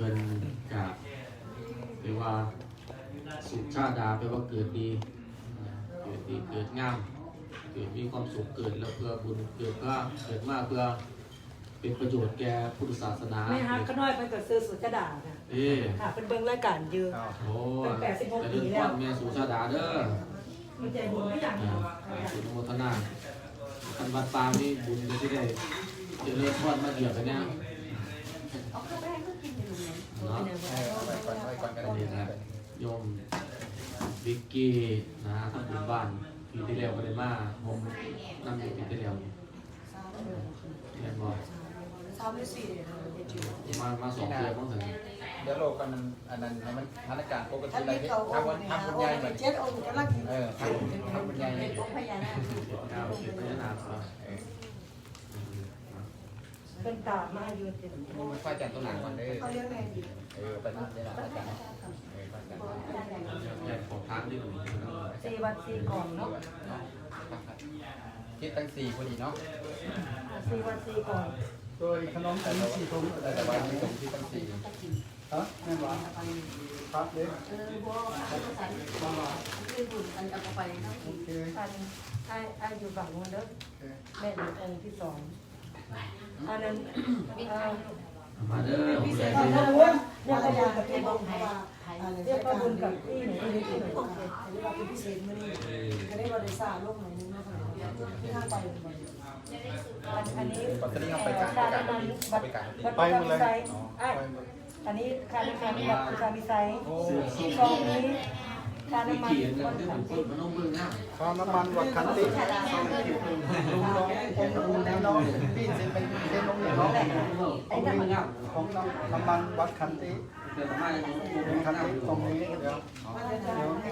พิ่นจากเรียกว่าสุขชาดาแปลว่าเกิดดีอ่าเกิดดีเกิดงาม เกิดมีความสุขเกิดแล้วเพื่อบุญเกิดว่าเกิดมาเพื่อเป็นประโยชน์แก่พุทธศาสนาไม่ฮักก็น้อยเพิ่นก็ซื้อสุดกระดาษน่ะเอ้ค่ะเป็นเบิ่งรายการอยู่โอ้เป็นแปดสิบหกแต่ปีเรื่องแล้คววามแม่สุชาดาเด้อมันใจบุญไม่อย่างอ่าเดียวสุนโมทนาคันวัดปางนี่บุญจะได้เจริญพรมาเหยียบกันเนี่ย นเนาะเออเอาไปก่อนเอาไปก่อนก็ได้ดีนะโยมวิกกี้นะทำบุญบ้านปีที่แล้วก็ได้มาผมนั่งอยู่ปีที่แล้วเรียนบอกสามหรือสี่เนี่ยเด็กจิ๋วมามาสองเดือนต้องถึงเดี๋ยวโลกกันมันอันนั้นให้มันสถานการณ์ปกติถ้าอะไรมีที่เก่าทำวันเนี่ยทำคุณโอ้ยายยเหมือนเจ็ดองค์กำลังเออทำทำคุณยายเป็นองค์พญานาคเก้าสิบพญานาคเหรอเออ เพิ่นตามาอยู่เต็มมันค่อยจัดตัวหนังก่อนเด้อเขาเลี้ยงแม่ดีเออไปนั่นได้ละอาจารย์เออไปจัดใหญ่ของทางที่หนึ่งสี่วัดสี่กล่องเนาะคิดตั้งสี่พอดีเนาะสี่วัดสี่กล่องโดยขนมแต่จีนสี่ถุงแต่ว่าไม่ตรงที่ตั้งสี่ฮะแม่หวานครับเด็กเออบัวอันสันคือบุญอันเอาไปนะโอเคอันไอ้ไออยู่ฝั่งนู้นเด้อแม่อยู่องค์ที่สอง อันนั้นเอ่อมาเด้อผู้ใดเรียกที่ว่าเรียกว่าบุญกับให้พี่บน้ออกงให้ว่าให้เรียกว่าบุญกับพี่หนูพี่หนูโอเคเรียกว่าเป็นพิเศษมื้อนี้ก็ได้บริษัทโลกหนนึงนะที่ทางไปบ่อยอันอันนี้ตอนนี้เอาไปการค่าการน้ำมันไปการบัตรประจำไซส์อะอันนี้ค่าน้ำมันบัตรประจำไซส์ที่กองนี้ ค่าวิน้ำมันกกี้นั่นคือผมพูดมันต้องเบิ่งหน้าข้าวน้ำมันวัดขันติลุงน้องผมลุงน้องพี่เซ็นเป็นเซ็นลงเนี่ยน้องไอ้นั่นมันงามของน้ำมันวัดขันติเกิดมาจากตรงเป็นขันติตรงนี้เดี๋ยว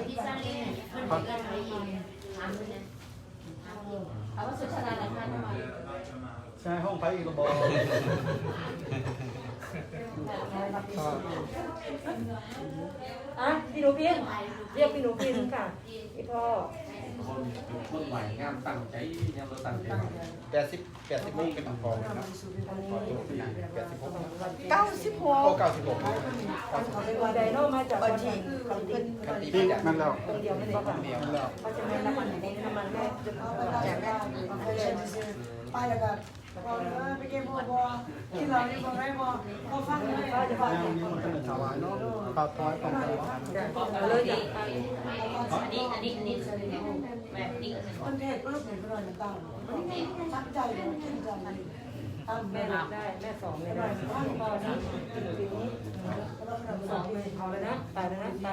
ที่สร้างนี่เพิ่นกันไปถามเลยเอาว่าสุชาดาราคาเท่าไหร่ใช่ห้องไฟอีกระบอก อะพี่หนูพินเรียกพี่หนูพินค่ะพี่พ่อคนเป็นคนใหม่งามตั้งใจยังเราตั้งใจแปดสิบแปดสิบหกเป็นของนะแปดสิบหกเก้าสิบหโอ้กเก้าสิบหกเขาเป็นวันไดโนมาจากวันที่เขาติดกันตีที่ไม่ได้นั่นแล้วคนเดียวไม่ได้ป่ะเดียวนั่นแล้วเขาจะไม่น้ำมันในน้ำมันแม่จนเอาไปจากได้ไปเล ยไปแล้วไปเก็บบัวบัวที่เรานี่บ่ได้บ่พอฟังเลยเขาจะบอกยังมีมันเป็นถวายเนาะข้าวต้อยของเราเลยจ้ะอันนี้อันนี้อันนี้แบบนี้คนเทศก็ลูกเห็นก็เลยต่างตั้งใจตั้งใจตั้งแม่แม่รับได้แม่สองเลยนะพ่อนี่พี่หนูพินนี้สองเลยเอาเลยนะตายเลยนะตา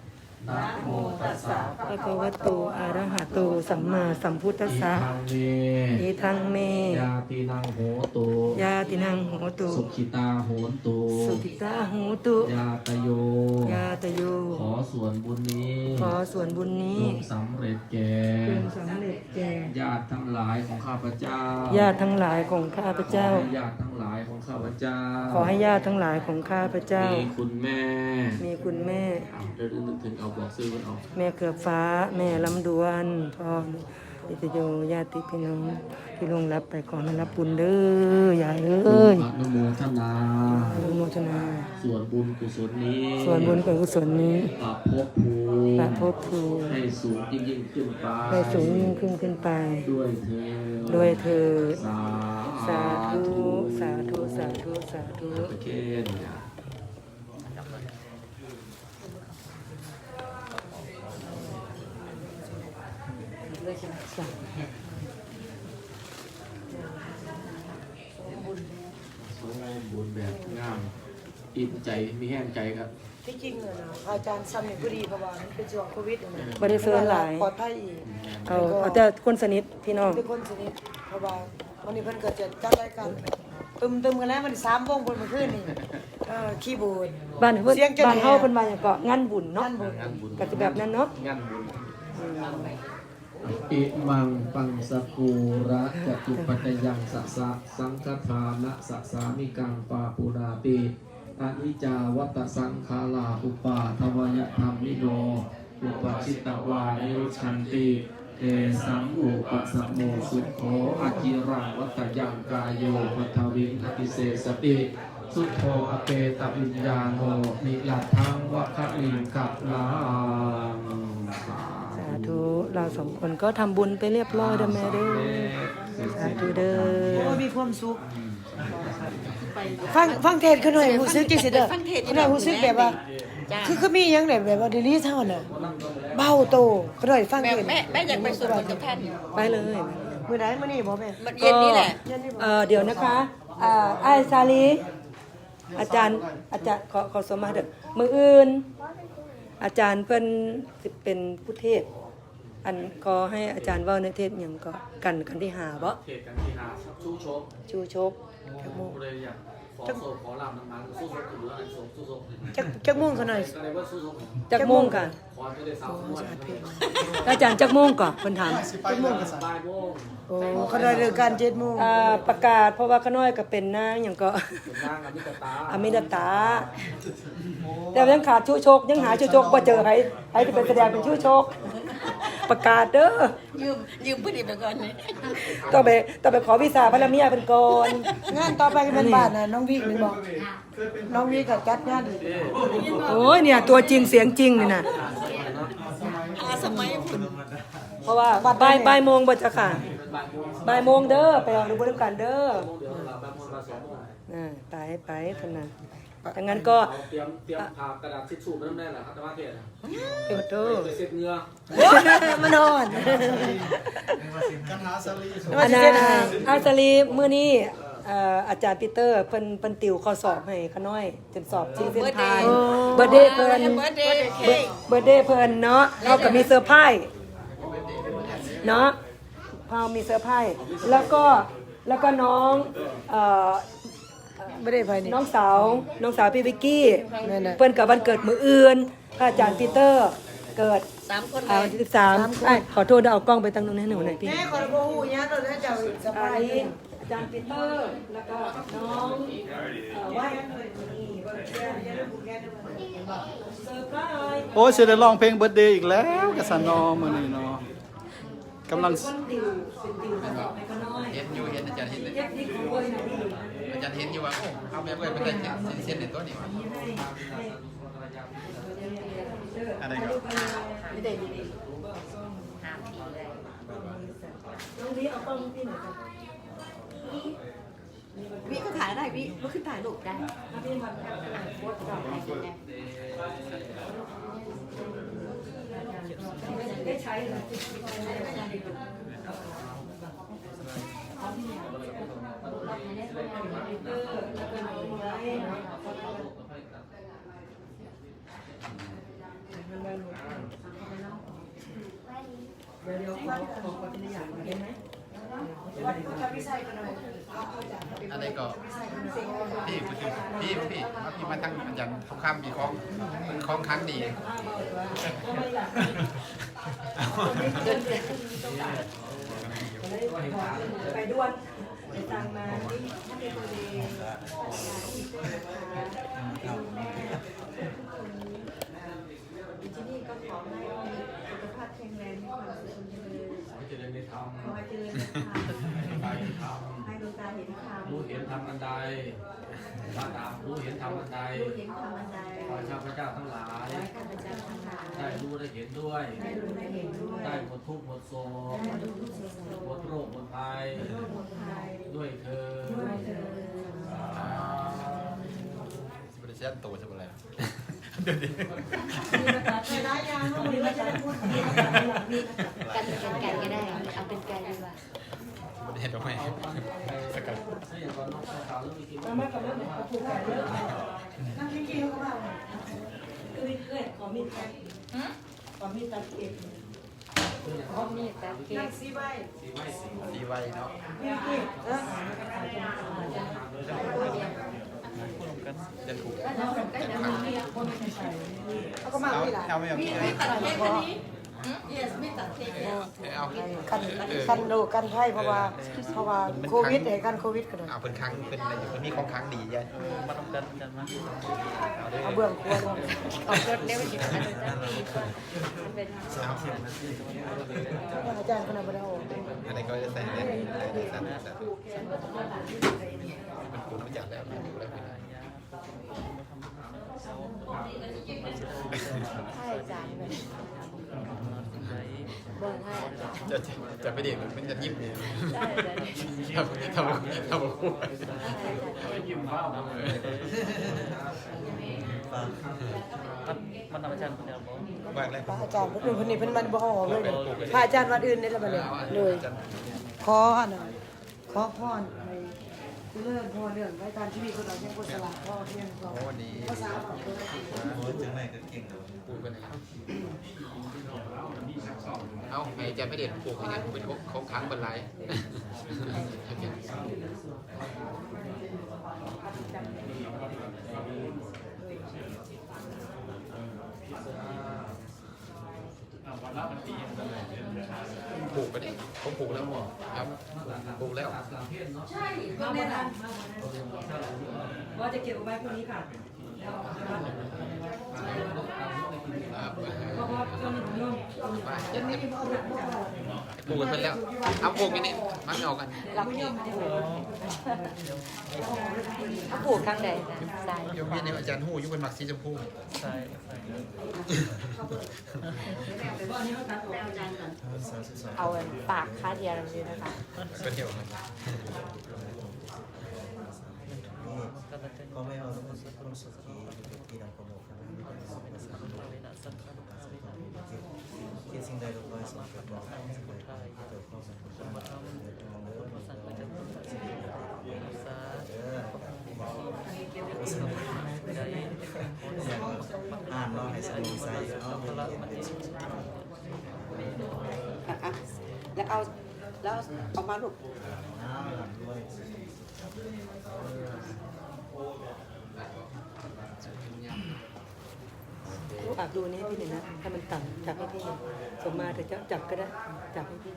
ะพระคะวะโตอะระหะโตสัมมาสัมพุทธัสสะอิทังเมอิทังเมยาตินังโหตุยาตินังโหตุ สุขิตาโหนตุสุขิตาโหตุยาตโยยาตโย ขอส่วนบุญนี้ขอส่วนบุญนี้จงสำเร็จแก่จงสำเร็จแก่ญาติทั้งหลายของข้าพเจ้าญาติทั้งหลายของข้าพเจ้าขอให้ญาติทั้งหลาย ของข้าพเจ้า ขอให้ญาติทั้งหลายของข้าพเจ้า มีคุณแม่ มีคุณแม่เอาเดี๋ยวนึกถึงเอาบอกซื้อมันออก แม่เกือบฟ้า แม่ลำดวนพ่ออิตโยญาติพี่น้องที่ลวงรับไปก่อนให้รับบุญเด้อยายเอ้ยอนุโมทนาอนุโมทนา ส่วนบุญกุศลนี้ ส่วนบุญกุศลนี้ปรับภพภูพระมิภพภูมิให้สูงยิ่งยิ่งขึ้นไป ให้สูงยิ่งขึ้นขึ้นไป ด้วยเธอ ด้วยเธอญ สาสาธุ สาธุ สาธุ สาธุตะเคนสาสวยบุญแบบงามอิ่มใจมีแห้งใจครับ ที่จริงอะนะอาจารย์ซ้ำนี่พอดีเพราะว่ามันเป็นช่วงโควิดนะบริเฟิร์นหลาย ปลอดภัยอีกเอาเอาแต่คนสนิทพี่น้อง เป็นคนสนิทเพราะว่า วันนี้เพิ่นก็จะจัดรายการตึมตึมๆกันแล้วมันสามวงบนเมื่อคืนนี่เออคีย์บอร์ดบ้านเพิ่นเสียงจนบ้านเฮาแหบ เพิ่นว่าหยังก็งานบุญเนาะงานบุญงานบุญก็จะแบบนั้นเนาะงานบุญอิมังปังสกูระจตุปัจจยังสัสสะสังฆทานะสัสสามิกังปาปุราติอนิจจาวัตสังขาราอุปาทวยธรรมิโน อุปชิตตวานิรุชันติ เตสังอุปสัมโมสุขโขอากิรังวัตยังกายโยปัทวิงอติเสสติสุโธอเปตวิญญาโนนิลัทธังวัคลิงกัปลาสาธุเราสองคนก็ทำบุญไปเรียบร้อยเด้อแม่เด้อสาธุเด้อโอ้มีความสุขฟังฟังเทศขึ้นหน่อยรู้สึกจังซี่เด้อขึ้นหน่อยรู้สึกแบบว่า คือคือมีหยังแบบว่าเดยวนี้เท่าน่ะ เบาโตก็ได้ฟังแม่เทศแม่แม่อยากไปสวดมนต์กับท่านไปเลยมื้อไหนมื้อนี้บ่แม่มันเย็นนี้แหละเอ่อเดี๋ยวนะคะอ่าไอ้ายซาลีอาจารย์อาจารย์ขอขอสมาเด้อมืออื่น อาจารย์เพิ่นสิเป็นผู้เทศน์อันขอให้อาจารย์เว้าในเทศน์หยังก็กันกันที่หาบ่เทศกันที่หาชูโชคชูชกโมเลยอยาก ขอโศกขอลาบน้ำมันสู้โศกถือว่าอันโศกสู้โศกจักจักม่วงซะหน่อยก็เลยว่าสู้โศกจักโมงกันขอจะได้สาวมวยอาจารย์จักโมงก่อนเพิ่นถามสิไปเรื่องกันซะบ่ายโมงโอ้เขาได้เลิกการ7:00นอ่าประกาศเพราะว่าขน้อยก็เป็นนางหยังก็เป็นนางอมิตตาอมิดตา แต่ยังขาดชูโชคยังหาชูโชคบ่เจอใครใครที่เป็นแสดงเป็นชูโชค ประกาศเด้อยืมยืมผู้ดีไปก่อนนี่ต้องไปต้องไปขอวีซ่าพระเมียเป็นก่อนงานต่อไปก็เป็นบ้านน่ะน้องวิกนี่บอก น้องวิกก็จัดงานอีกโอ้ยเนี่ย ตัวจริงเสียงจริงนี่นะอาสมัยคุณเพราะว่าบ่ายบ่ายโมงบ่จะค่ะบ่ายโมงเด้อไปเอาดูบริการเด้อเดี๋ยวเราแบบโมงละสองโมงอ่าไปไปเท่านั้น ดังนั้นก็เตรียมเตรียมผ่ากระดาษทิชชู่มาน้ำแน่แหละครับแต่ว่าเทศเดี๋ยวเด้อไปเซ็ตเงือมันนอนกันหาสลีอันนาอาสลีมื้อนี้เอ่ออาจารย์ปีเตอร์เพิ่นเพิ่นติวข้อสอบให้ขาน้อยจนสอบชิงเส้นทางเบอร์เดย์เพิ่นเบิร์ดเดย์เค้กเบอร์เดย์เพิ่นเนาะเราก็มีเซอร์ไพรส์เนาะพามีเซอร์ไพรส์แล้วก็แล้วก็น้องเอ่อ ไม่ได้ไปนี่น้องสาวน้องสาวพี่วิกกี้ นั่นน่ะเพิ่นกับวันเกิดมืออื่นพระอาจารย์ปีเตอร์เกิดสามคนเลอ่าวันยที่สิบสามไอ้ยขอโทษเดี๋ยวเอากล้องไปตั้งตรงนี้ให้หนูหน่อยพี่ แม่ขอบ่ฮู้หยังเราให้เจ้าสอับานยนี้อาจารย์ปีเตอร์ แล้วก็น้องเอ่อว่านี่เซอร์ไพรส์โอ้ยสิได้ร้องเพลงเบิร์ดเดย์อีกแล้วกะสันเนอมื้อนี้เนาะกำลังคนติวเป็นติวข้อสอบให้เขาน้อยเห็นอยู่เห็นอาจารย์เห็นเลย เทคนิคของเว้ยนะดี อาจารย์เห็นอยู่ว่าโอ้เอาแม่เว้ยเป็นได้เส้นเส้นในตัวนี้วะอะไรครับไม่ได้ดีหามทีเลยน้องดีเอากล้องพี่หน่อยค่ะวิก็ถ่ายได้วิลุกขึ้นถ่ายรูปได้พี่มาค่ะโพสต์ก่อนถ่ายกินได้ได้ใช้เลย หรอเดี๋ยวเดี๋ยวขอขอขอทีละอย่างได้ไหมอะไรก็พี่พี่พี่พี่มาพี่มาตั้งอาจารย์เขาข้ามมีคล้องคล้องครั้งดีไปด่วนไปตังมาที่ตัวเองที่นี่ก็ขอให้สุขภาพแข็งแรงมีควย ขอให้เจริญธรรมไปธรรมให้ดวงตาเห็นธรรมรู้เห็นธรรมอันใดตาตามรู้เห็นธรรมอันใดรู้เห็นธรรมอันใดขอให้ข้าพเจ้าทั้งหลายขอให้ข้าพเจ้าทั้งหลาย ได้รู้ได้เห็นด้วย ได้รู้ได้เห็นด้วย ได้หมดทุกข์หมดโศกได้รู้ทุกสิ่งทุกหมดโรคหมดภัย โรคหมดภัย ด้วยเธอด้วยเถิดสิบเปอร์เซ็นต์โตใช่ไหมล่ะเดี๋ยวนี้เวลายางเราไม่จะได้พูดมีนะคะมีนะคะกันเป็นไก่ก็ได้ เอาเป็นไก่ดีกว่าประเทศเราไม่สกัดถ้าอย่างก่อนน้องสาวเรื่องมีกินมามากับเรื่องของผูกแขนเรื่องนั่งกินกินเขาว่าคื อมีเพื่อนขอมีดตัดขอมีดตัดเก็บพอมมีดแต่เค้นั่กงซีใบดีไวเนาะมีกินเออจะถูกเขาก็มาเอาที่หลังเอาไม่เอาพี่ตัดเค้กอันนี้ เอากันกันโลกกันไพ่เพราะว่าเพราะว่าโควิดไอ้กันโควิดกันเลยเอาเป็นครั้งเป็นอะไรอยู่มันมีของครั้งดีเยอะมาต้องกันกันมาเอาเบื้องครัวลงเอารถเร็วจิตอันนั้นดีกว่ามันเป็นอาจารย์คนนั้นบ่ได้ออกอะไรก็จะใส่ได้ใส่ได้ใส่มันคุ้มมาจากแล้วมันดูแล้วไม่ได้ใช่จานแบบเบิ่งให้จารย์จะจะไปเด็กมันจะยิ้มเนี่ยได้ได้ทำทำทำคู่มันนำอาจารย์คนเดียวบอกเลยพระอาจารย์คนอื่นคนนี้เพิ่นมันบ่ออกเลยพระอาจารย์วัดอื่นนี่ละบัดนี้เลยขออันน่ะขอพรให้เลิกพอเรื่องรายการชีวิตของเราเนี่ยก็สละพ่อเพียงพอโอ้ดีภาษาของเพิ่งแต่ปูกันเลย เอาไอ้จะไม่เด็ดปลูกให้เนี่ยเป็นของค้างบนไลน์ปลูกไปดิผมปลูกแล้วครับปลูกแล้วก็แน่นอนว่าจะเก็บเอาไว้พรุ่งนี้ค่ะเพราะว่าช่วงนี้ผมนุ่ม จะไม่มีพ่อหนักพ่อปลูกกันไปแล้ว เอาปลูกกันนี่มันไม่ออกกันรับผิดเขาปลูกข้างใดนะใส่โยมเรียนในอาจารย์หู้อยุเป็นหมักสีชมพูใช่ใช่เอาปากคาเดียวเลยนะคะก็เที่ยวกันก็จะเป็น Come ho conosco chi da come che sin dai lo fai sempre qua che cosa สั่งไปจะสาได้อ่านเนาให้สนุกใส่เนาพละมันแล้วเอาแล้วเอามาลูกอ้วด้ วยฝากดูนี่ให้พี่หน่อยนะถ้ามันต่ำจับให้พี่ส่งมาเดี๋ยวจะจับก็ได้ จับให้พี่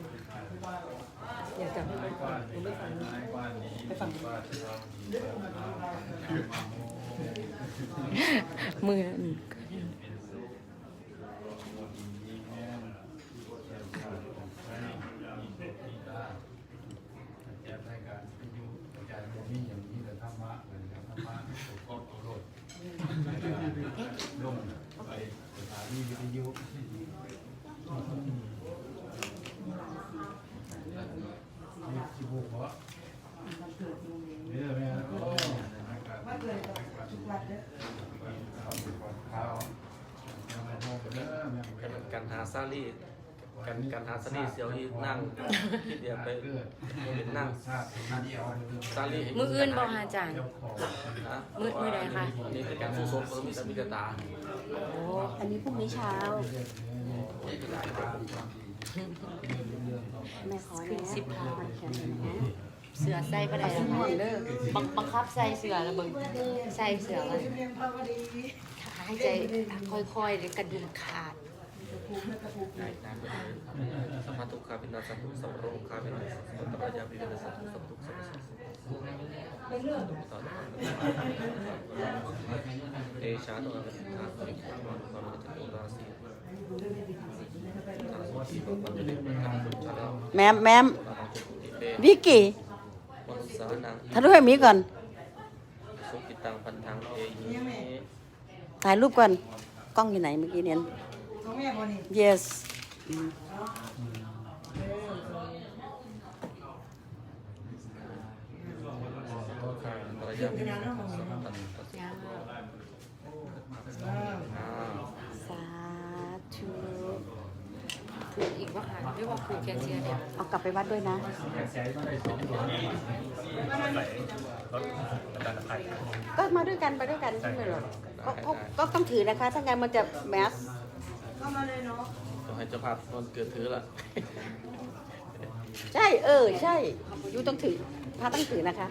อย่าจับให้พี่ผมไม่ฟังไปฟังมือ กันหา ซาลี่กันกันหาซาลี่เสียวอีนั่งที่เดียวไปเป็นนั่งซาลี่มืออื่นบอกอาจารย์ นะมือมือใดคะนี่คือการสู้สมก็มีสมิกตาโอ้อันนี้พรุ่งนี้เช้าแม่ขอขึ้นแน่สิบห้าแขนเลยนะเสือใส่ก็ได้แล้วค่ะบังบังคับใส่เสือแล้วเบิ่งใส่เสือแล้วหายใจค่อยๆเลยกระดูกขาด สัมมาทุกขาเป็นนาสัมพุสัมโรคาเป็นนาสัมพุตระยาปิเวสัมพุสัมพุสัมพุเตชะโนอัตถาปิขุมานุภาโนจตุราสีทาสุขีปปัจจุบันกันสุชาลาแมมแมมเตวิกกี้มนุสานังถ่ายรูปให้มีก่อนสุกิตังพันธังเอหิถ่ายรูปก่อน กล้องอยู่ไหนเมื่อกี้เนี่ย yes ตระยาปิเวสัมพุสัมพุตัสสะยังอ่าสาธุถูกอีกว่าหาไม่ว่าผูกแกเชียเนี่ยเอากลับไปวัดด้วยนะก็มาด้วยกันไปด้วยกันไม่เป็นไรหรอกก็ก็ก็ต้องถือนะคะ ถ้างั้นมันจะแมส ต้องให้เจ้าภาพตอนเกิดถือละใช่ เออ ใช่ยูต้องถือพระต้องถือนะคะ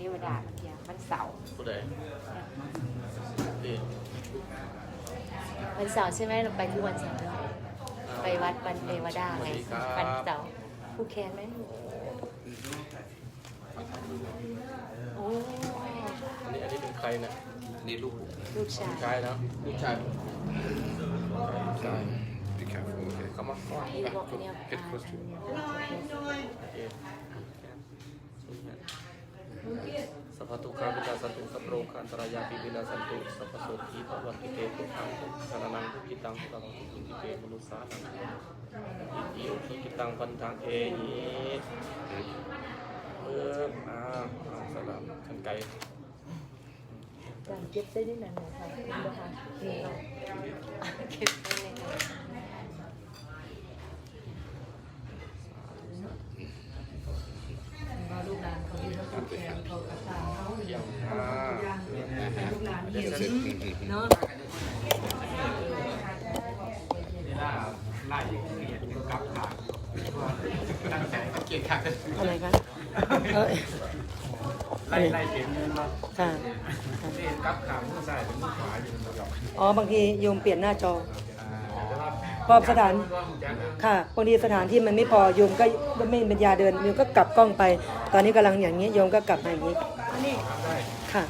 ทวดา เที่ยวันเสาร์ผู้ใดนี่วันเสาร์ใช่ไหมเราไปทุกวันเสาร์เนอะไปวัดวันเทวดาไงวันเสาร์ผู้แคนไหมโอ้อันนี้อันนี้เป็นใครเนี่ยนี่ลูกลูกชายชายนะลูกชายลูกชาย Be careful okay เขามาก่อนที่บอกเนี่ย Get close to สัพพทุกขาปิตาสันตุสัพโรคันตรายาปิปินาสันตุสัพพโสทีพระวัติเตพุทธังสารนังกิตังพุทธังสุกิเตมนุสานังอิติโอสุกิตังปันทังเอหิเอออ่าอ่าสลามขันไก่การเก็บได้ด้วยนั้นนะคะคุณนะคะนี่เราเก็บได้เลยค่ะ ลูกหลานเขาที่เขาผูกแขนเขากระตามเขา เยี่ยม ทุกอย่างลูกหลานเห็นเนาะ นี่ล่าไล่เกียรติกลับหลังตั้งแต่เกียรติขาด อะไรคะเอ้ย ไล่ไล่เกียรติเงินมา ค่ะ นี่กลับขามือซ้ายเป็นมือขวาอยู่ในระดั บอ๋อบางทีโยมเปลี่ยนหน้าจอแต่ว่าพอสถานค่ะบางทีสถานที่มันไม่พอโยมก็ไม่เป็นยาเดินโยมก็กลับกล้องไป ตอนนี้กำลังอย่างนี้โยมก็กลับมาอย่างนี้ค่ะ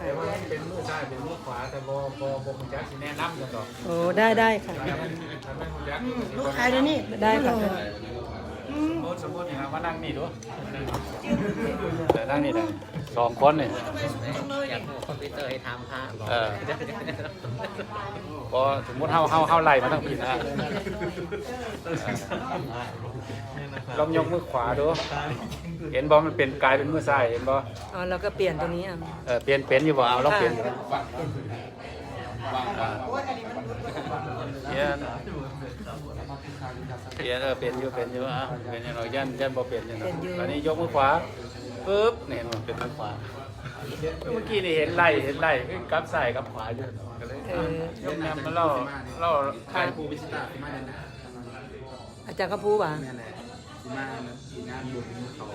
แต่ว่ามันเป็นมือซ้ายเป็นมือขวาแต่บอบอบคุณแจ๊คแนะนำกันต่อโอ้ได้ได้ค่ะแต่มันทำให้คุณแจ๊คลูกใครนะนี่ได้ค่ะสมมติสมมตินี่ครับว่านั่งนี่ดูแต่นั่งนี่แหละสองคนนี่อยากคอม พิวเตอร์ให้ทำค่ะเออพอสมมติเฮาเฮาเฮาไล่มาทั้งปีนะลองยกมือขวาดูเห็นบ่มันเป็นกลายเป็นมือซ้ายเห็นบ่อ๋อเราก็เปลี่ยนตัวนี้อะเออเปลี่ยนเป็นอยู่บ่เอาลองเปลี่ยนดูอ่าเปลี่ยนเปลี่ยนเออเปลี่ยนอยู่เปลี่ยนอยู่อะเปลี่ยนอยู่เรายันยันบ่เปลี่ยนอยู่นะตอนนี้ยกมือขวาปึ๊บนี่เห็นบ่เป็นมือขวา เมื่อกี้นี่เห็นไล่เห็นไล่กับซ้ายกับขวาอยู่ก็เลยเออยกแนมมาเล่าเล่าค่ะภูวิชิตาที่มาเนี่ยนะอาจารย์ก็พูดว่านั่นแหละที่มาที่งานบุญเขา